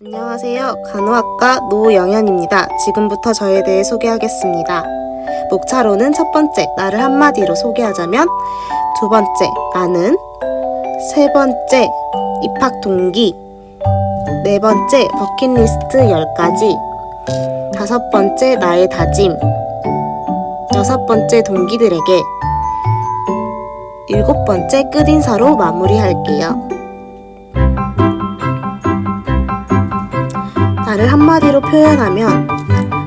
안녕하세요. 간호학과 노영현입니다. 지금부터 저에 대해 소개하겠습니다. 목차로는 첫 번째, 나를 한마디로 소개하자면, 두 번째, 나는, 세 번째, 입학 동기, 네 번째, 버킷리스트 10가지, 다섯 번째, 나의 다짐, 여섯 번째, 동기들에게, 일곱 번째, 끝인사로 마무리할게요. 나를 한마디로 표현하면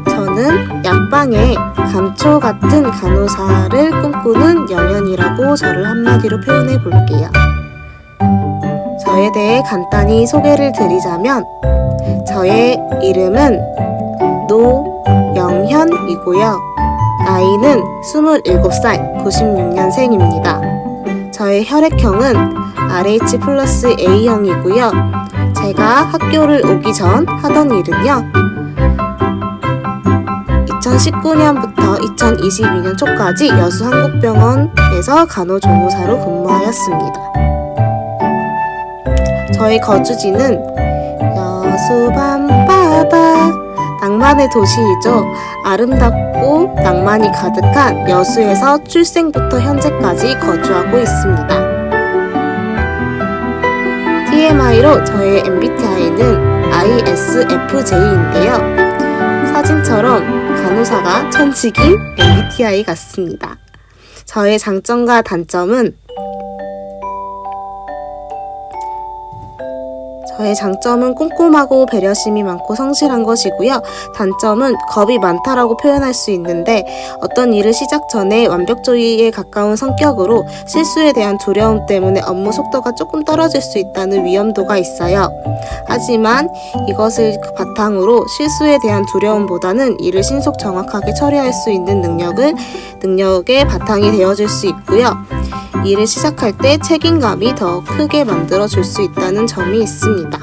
저는 약방의 감초 같은 간호사를 꿈꾸는 영현이라고 저를 한마디로 표현해 볼게요. 저에 대해 간단히 소개를 드리자면 저의 이름은 노영현이고요. 나이는 27살 96년생입니다. 저의 혈액형은 RH 플러스 A형이고요. 제가 학교를 오기 전 하던 일은요. 2019년부터 2022년 초까지 여수 한국병원에서 간호조무사로 근무하였습니다. 저희 거주지는 여수 밤바다 낭만의 도시이죠. 아름답고 낭만이 가득한 여수에서 출생부터 현재까지 거주하고 있습니다. TMI로 저의 MBTI는 ISFJ인데요. 사진처럼 간호사가 천직인 MBTI 같습니다. 저의 장점과 단점은 저의 장점은 꼼꼼하고 배려심이 많고 성실한 것이고요. 단점은 겁이 많다라고 표현할 수 있는데 어떤 일을 시작 전에 완벽주의에 가까운 성격으로 실수에 대한 두려움 때문에 업무 속도가 조금 떨어질 수 있다는 위험도가 있어요. 하지만 이것을 바탕으로 실수에 대한 두려움보다는 일을 신속 정확하게 처리할 수 있는 능력을 능력의 바탕이 되어줄 수 있고요. 일을 시작할 때 책임감이 더 크게 만들어 줄 수 있다는 점이 있습니다.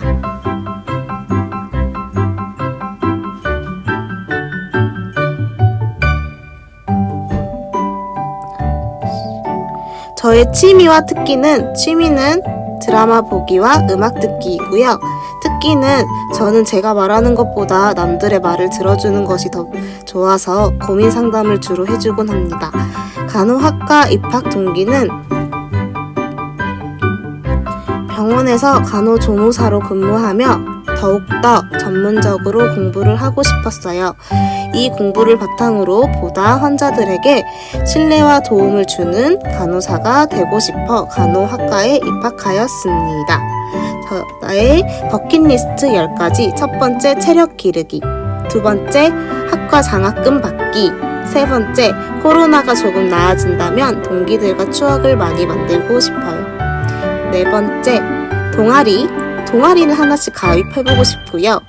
저의 취미와 특기는 취미는 드라마 보기와 음악 듣기이고요. 특기는 저는 제가 말하는 것보다 남들의 말을 들어주는 것이 더 좋아서 고민 상담을 주로 해주곤 합니다. 간호학과 입학 동기는 병원에서 간호조무사로 근무하며 더욱더 전문적으로 공부를 하고 싶었어요. 이 공부를 바탕으로 보다 환자들에게 신뢰와 도움을 주는 간호사가 되고 싶어 간호학과에 입학하였습니다. 저, 나의 버킷리스트 10가지 첫 번째 체력 기르기 두 번째 학과 장학금 받기 세 번째 코로나가 조금 나아진다면 동기들과 추억을 많이 만들고 싶어요. 네 번째, 동아리. 동아리는 하나씩 가입해보고 싶고요.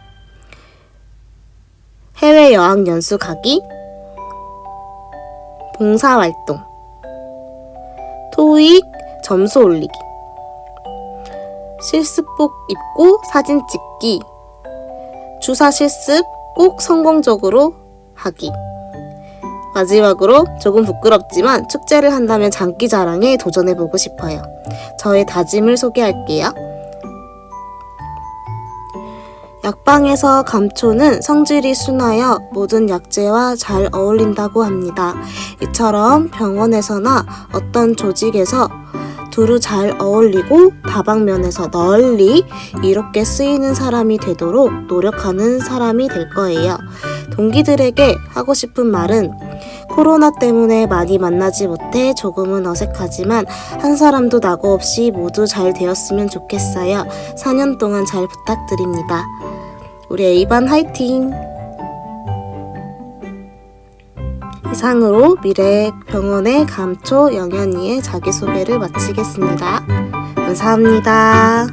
해외 여행 연수 가기. 봉사활동. 토익 점수 올리기. 실습복 입고 사진 찍기. 주사 실습 꼭 성공적으로 하기. 마지막으로 조금 부끄럽지만 축제를 한다면 장기 자랑에 도전해보고 싶어요. 저의 다짐을 소개할게요. 약방에서 감초는 성질이 순하여 모든 약재와 잘 어울린다고 합니다. 이처럼 병원에서나 어떤 조직에서 두루 잘 어울리고 다방면에서 널리 이롭게 쓰이는 사람이 되도록 노력하는 사람이 될 거예요. 동기들에게 하고 싶은 말은 코로나 때문에 많이 만나지 못해 조금은 어색하지만 한 사람도 나고 없이 모두 잘 되었으면 좋겠어요. 4년 동안 잘 부탁드립니다. 우리 A반 화이팅! 이상으로 미래병원의 감초 영현이의 자기소개를 마치겠습니다. 감사합니다.